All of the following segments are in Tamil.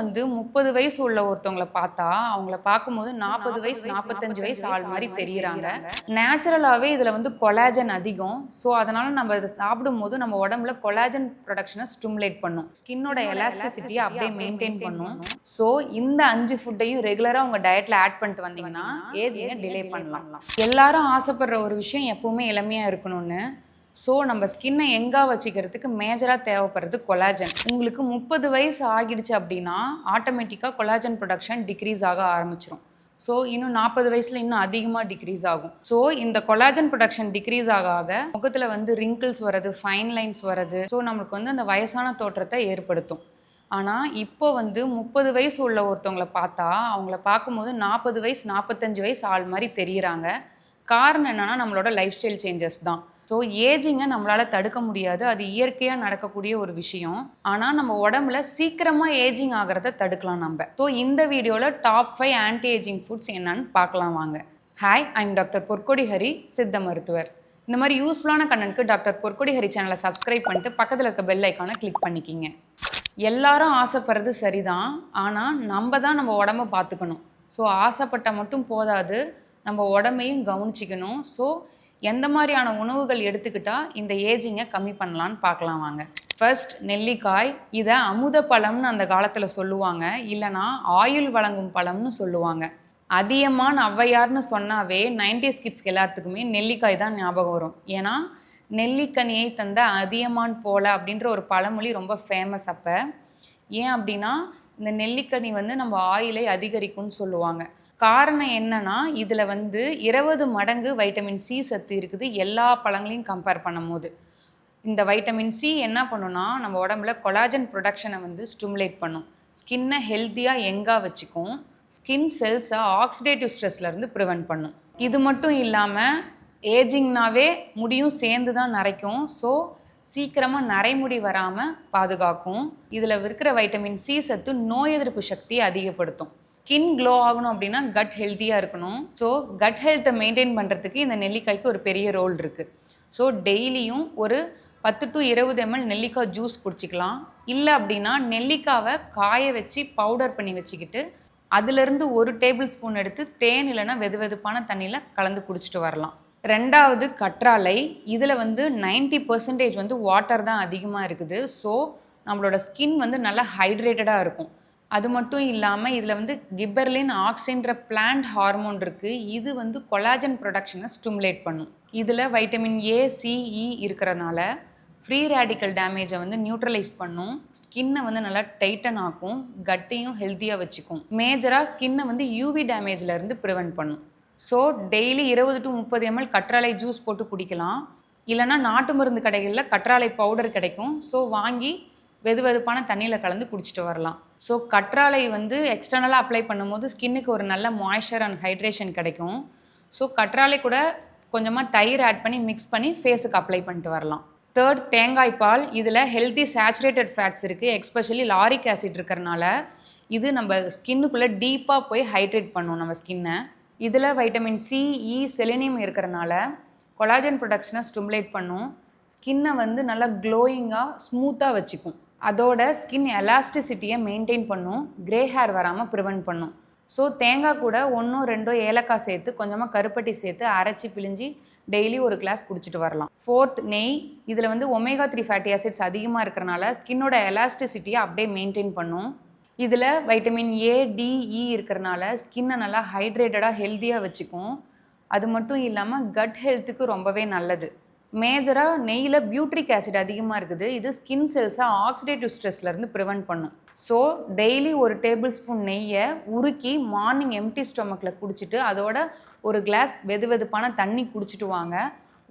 வந்து முப்பது வயசு உள்ள ஒருத்தவங்கள பார்த்தா அவங்கள பார்க்கும்போது நாற்பது வயசு நாற்பத்தஞ்சு வயசு ஆள் மாதிரி தெரியுறாங்க. நேச்சுரலாகவே இதில் வந்து கொலாஜன் அதிகம். ஸோ அதனால நம்ம இதை சாப்பிடும்போது நம்ம உடம்புல கொலாஜன் ப்ரொடக்ஷனை ஸ்டிமுலேட் பண்ணும். ஸ்கின்னோட எலாஸ்டிசிட்டியை அப்படியே மெயின்டைன் பண்ணும். ஸோ இந்த அஞ்சு ஃபுட்டையும் ரெகுலராக உங்கள் டயட்டில் ஆட் பண்ணிட்டு வந்தீங்கன்னா ஏஜிங்கை டிலே பண்ணலாம். எல்லாரும் ஆசைப்படுற ஒரு விஷயம் எப்பவுமே இளமையாக இருக்கணும்னு. ஸோ நம்ம ஸ்கின்னை எங்கா வச்சுக்கிறதுக்கு மேஜராக தேவைப்படுறது கொலாஜன் உங்களுக்கு முப்பது வயசு ஆகிடுச்சு அப்படின்னா ஆட்டோமேட்டிக்காக கொலாஜன் ப்ரொடக்ஷன் டிக்ரீஸ் ஆக ஆரம்பிச்சிரும். ஸோ இன்னும் நாற்பது வயசில் இன்னும் அதிகமாக டிக்ரீஸ் ஆகும். ஸோ இந்த கொலாஜன் ப்ரொடக்ஷன் டிக்ரீஸ் ஆக ஆக முகத்தில் வந்து ரிங்கிள்ஸ் வர்றது ஃபைன் லைன்ஸ் வர்றது ஸோ நம்மளுக்கு வந்து அந்த வயசான தோற்றத்தை ஏற்படுத்தும். ஆனால் இப்போ வந்து முப்பது வயசு உள்ள ஒருத்தவங்கள பார்த்தா அவங்கள பார்க்கும்போது நாற்பது வயசு நாற்பத்தஞ்சு வயசு ஆள் மாதிரி தெரியுறாங்க. காரணம் என்னென்னா நம்மளோட லைஃப் ஸ்டைல் சேஞ்சஸ் தான். ஸோ ஏஜிங்கை நம்மளால் தடுக்க முடியாது. அது இயற்கையாக நடக்கக்கூடிய ஒரு விஷயம். ஆனால் நம்ம உடம்புல சீக்கிரமாக ஏஜிங் ஆகிறத தடுக்கலாம் நம்ம. ஸோ இந்த வீடியோவில் top five anti aging foods என்னன்னு பார்க்கலாம் வாங்க. Hi I'm doctor Porkodi Hari சித்த மருத்துவர் இந்த மாதிரி யூஸ்ஃபுல்லான கண்ணனுக்கு டாக்டர் பொற்கொடி ஹரி சேனலை சப்ஸ்கிரைப் பண்ணிட்டு பக்கத்தில் இருக்க பெல் ஐக்கானை கிளிக் பண்ணிக்கிங்க. எல்லாரும் ஆசைப்படுறது சரிதான். ஆனால் நம்ம தான் நம்ம உடம்ப பார்த்துக்கணும். ஸோ ஆசைப்பட்டால் மட்டும் போதாது. நம்ம உடம்பையும் கவனிச்சிக்கணும். ஸோ எந்த மாதிரியான உணவுகள் எடுத்துக்கிட்டால் இந்த ஏஜிங்கை கம்மி பண்ணலான்னு பார்க்கலாம் வாங்க. ஃபர்ஸ்ட் நெல்லிக்காய். இதை அமுத பழம்னு அந்த காலத்தில் சொல்லுவாங்க. இல்லைனா ஆயுள் வழங்கும் பழம்னு சொல்லுவாங்க. அதியமான் ஔவையார்னு சொன்னாவே 90s கிட்ஸ்க்கு எல்லாத்துக்குமே நெல்லிக்காய் தான் ஞாபகம் வரும். ஏன்னா நெல்லிக்கனியை தந்த அதியமான் போல அப்படின்ற ஒரு பழமொழி ரொம்ப ஃபேமஸ் அப்போ. ஏன் அப்படின்னா இந்த நெல்லிக்கனி வந்து நம்ம ஆயிலை அதிகரிக்கும்னு சொல்லுவாங்க. காரணம் என்னன்னா இதில் வந்து இருபது மடங்கு வைட்டமின் சி சத்து இருக்குது. எல்லா பழங்களையும் கம்பேர் பண்ணும்போது. இந்த வைட்டமின் சி என்ன பண்ணுன்னா நம்ம உடம்புல கொலாஜன் ப்ரொடக்ஷனை வந்து ஸ்டிமுலேட் பண்ணும். ஸ்கின்னை ஹெல்த்தியாக எங்காக வச்சுக்கும். ஸ்கின் செல்ஸை ஆக்சிடேட்டிவ் ஸ்ட்ரெஸ்லேருந்து ப்ரிவென்ட் பண்ணும். இது மட்டும் இல்லாமல் ஏஜிங்னாவே முடியும் சேர்ந்து தான் நரைக்கும். ஸோ சீக்கிரமாக நரைமுடி வராமல் பாதுகாக்கும். இதில் இருக்கிற வைட்டமின் சி சத்து நோய் எதிர்ப்பு சக்தியை அதிகப்படுத்தும். ஸ்கின் க்ளோ ஆகணும் அப்படின்னா கட் ஹெல்த்தியாக இருக்கணும். ஸோ கட் ஹெல்த்தை மெயின்டைன் பண்ணுறதுக்கு இந்த நெல்லிக்காய்க்கு ஒரு பெரிய ரோல் இருக்குது ஸோ டெய்லியும் ஒரு பத்து டு இருபது எம்எல் நெல்லிக்காய் ஜூஸ் குடிச்சிக்கலாம். இல்லை அப்படின்னா நெல்லிக்காவை காய வச்சு பவுடர் பண்ணி வச்சுக்கிட்டு அதுலேருந்து ஒரு டேபிள் ஸ்பூன் எடுத்து தேன் இல்லைன்னா வெது வெதுப்பான தண்ணியில் கலந்து குடிச்சிட்டு வரலாம். ரெண்டாவது கற்றாழை. இதில் வந்து 90% பர்சன்டேஜ் வந்து வாட்டர் தான் அதிகமாக இருக்குது. ஸோ நம்மளோட ஸ்கின் வந்து நல்லா ஹைட்ரேட்டடாக இருக்கும். அது மட்டும் இல்லாமல் இதில் வந்து கிப்பர்லின் ஆக்சின்ற பிளான்ட் ஹார்மோன் இருக்குது இது வந்து கொலாஜன் ப்ரொடக்ஷனை ஸ்டிமுலேட் பண்ணும். இதில் வைட்டமின் ஏ சிஇ இருக்கிறனால ஃப்ரீ ரேடிக்கல் டேமேஜை வந்து நியூட்ரலைஸ் பண்ணும். ஸ்கின்னை வந்து நல்லா டைட்டன் ஆக்கும். கட்டையும் ஹெல்த்தியாக வச்சுக்கும். மேஜராக ஸ்கின்னை வந்து யூவி டேமேஜ்ல இருந்து ப்ரிவென்ட் பண்ணும். ஸோ டெய்லி இருபது டு முப்பது எம்எல் கற்றாழை ஜூஸ் போட்டு குடிக்கலாம். இல்லைன்னா நாட்டு மருந்து கடைகளில் கற்றாழை பவுடர் கிடைக்கும். ஸோ வாங்கி வெது வெதுப்பான தண்ணியில் கலந்து குடிச்சிட்டு வரலாம். ஸோ கற்றாழை வந்து எக்ஸ்டர்னலாக அப்ளை பண்ணும்போது ஸ்கின்னுக்கு ஒரு நல்ல மாய்ஸ்சர் அண்ட் ஹைட்ரேஷன் கிடைக்கும். ஸோ கற்றாழை கூட கொஞ்சமாக தயிர் ஆட் பண்ணி மிக்ஸ் பண்ணி ஃபேஸுக்கு அப்ளை பண்ணிட்டு வரலாம். தேர்ட் தேங்காய் பால். இதில் ஹெல்த்தி சேச்சுரேட்டட் ஃபேட்ஸ் இருக்குது எக்ஸ்பெஷலி லாரிக் ஆசிட் இருக்கிறனால இது நம்ம ஸ்கின்னுக்குள்ளே டீப்பாக போய் ஹைட்ரேட் பண்ணும் நம்ம ஸ்கின்னை இதில் வைட்டமின் சி இ செலினியம் இருக்கிறனால கொலாஜன் ப்ரொடக்ஷனை ஸ்டிமுலேட் பண்ணும். ஸ்கின்னை வந்து நல்லா க்ளோயிங்காக ஸ்மூத்தாக வச்சுக்கும். அதோட ஸ்கின் எலாஸ்டிசிட்டியை மெயின்டைன் பண்ணும். கிரே ஹேர் வராமல் ப்ரிவென்ட் பண்ணும். ஸோ தேங்காய் கூட ஒன்றோ ரெண்டோ ஏலக்காய் சேர்த்து கொஞ்சமாக கருப்பட்டி சேர்த்து அரைச்சி பிழிஞ்சி டெய்லி ஒரு கிளாஸ் குடிச்சிட்டு வரலாம். ஃபோர்த் நெய். இதில் வந்து ஒமேகா த்ரீ ஃபேட்டி ஆசிட்ஸ் அதிகமாக இருக்கிறனால ஸ்கின்னோட எலாஸ்டிசிட்டியை அப்படியே மெயின்டைன் பண்ணும். இதில் வைட்டமின் ஏ டிஇ இருக்கிறனால ஸ்கின்னை நல்லா ஹைட்ரேட்டடாக ஹெல்த்தியாக வச்சுக்கும். அது மட்டும் இல்லாமல் கட் ஹெல்த்துக்கு ரொம்பவே நல்லது. மேஜராக நெய்யில் பியூட்ரிக் ஆசிட் அதிகமாக இருக்குது. இது ஸ்கின் செல்ஸை ஆக்சிடேட்டிவ் ஸ்ட்ரெஸ்லேருந்து ப்ரிவெண்ட் பண்ணும். ஸோ டெய்லி ஒரு டேபிள் ஸ்பூன் நெய்யை உருக்கி மார்னிங் எம்டி ஸ்டொமக்கில் குடிச்சிட்டு அதோட ஒரு கிளாஸ் வெது வெதுப்பான தண்ணி குடிச்சிட்டு வாங்க.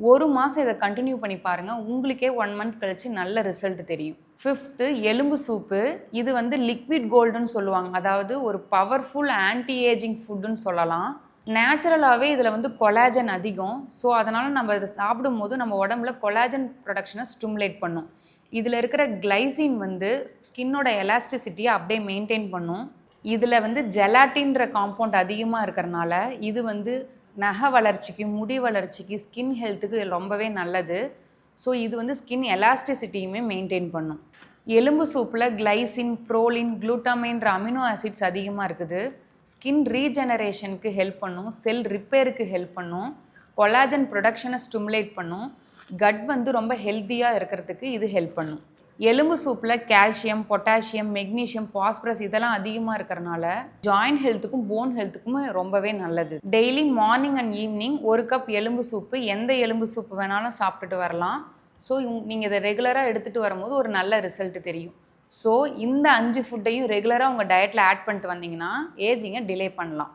ஒரு மாதம் இதை கண்டினியூ பண்ணி பாருங்கள் உங்களுக்கே ஒன் மந்த் கழித்து நல்ல ரிசல்ட் தெரியும். ஃபிஃப்த்து எலும்பு சூப்பு இது வந்து லிக்விட் கோல்டுன்னு சொல்லுவாங்க. அதாவது ஒரு பவர்ஃபுல் ஆன்டி ஏஜிங் ஃபுட்டுன்னு சொல்லலாம் நேச்சுரலாகவே இதில் வந்து கொலாஜன் அதிகம். ஸோ அதனால் நம்ம இதை சாப்பிடும்போது நம்ம உடம்புல கொலாஜன் ப்ரொடக்ஷனை ஸ்டிமுலேட் பண்ணும். இதில் இருக்கிற கிளைசின் வந்து ஸ்கின்னோட எலாஸ்டிசிட்டியை அப்படியே மெயின்டைன் பண்ணும். இதில் வந்து ஜெலாட்டின்ற காம்பவுண்ட் அதிகமாக இருக்கிறனால இது வந்து நகை வளர்ச்சிக்கு முடி வளர்ச்சிக்கு ஸ்கின் ஹெல்த்துக்கு ரொம்பவே நல்லது. ஸோ இது வந்து ஸ்கின் எலாஸ்டிசிட்டியுமே மெயின்டைன் பண்ணும். எலும்பு சூப்பில் கிளைசின் ப்ரோலின் குளூட்டாமைன்ற அமினோ ஆசிட்ஸ் அதிகமாக இருக்குது. ஸ்கின் ரீஜெனரேஷனுக்கு ஹெல்ப் பண்ணும். செல் ரிப்பேருக்கு ஹெல்ப் பண்ணும். கொலாஜன் ப்ரொடக்ஷனை ஸ்டிமுலேட் பண்ணும். கட் வந்து ரொம்ப ஹெல்த்தியாக இருக்கிறதுக்கு இது ஹெல்ப் பண்ணும். எலும்பு சூப்பில் கால்சியம் பொட்டாசியம் மெக்னீஷியம் பாஸ்பரஸ் இதெல்லாம் அதிகமாக இருக்கிறனால ஜாயின்ட் ஹெல்த்துக்கும் போன் ஹெல்த்துக்கும் ரொம்பவே நல்லது. டெய்லி மார்னிங் அண்ட் ஈவினிங் ஒரு கப் எலும்பு சூப்பு எந்த எலும்பு சூப்பு வேணாலும் சாப்பிட்டுட்டு வரலாம். ஸோ நீங்கள் இதை ரெகுலராக எடுத்துகிட்டு வரும்போது ஒரு நல்ல ரிசல்ட் தெரியும். ஸோ இந்த அஞ்சு ஃபுட்டையும் ரெகுலராக உங்கள் டயட்டில் ஆட் பண்ணிட்டு வந்தீங்கன்னா ஏஜிங்கை டிலே பண்ணலாம்.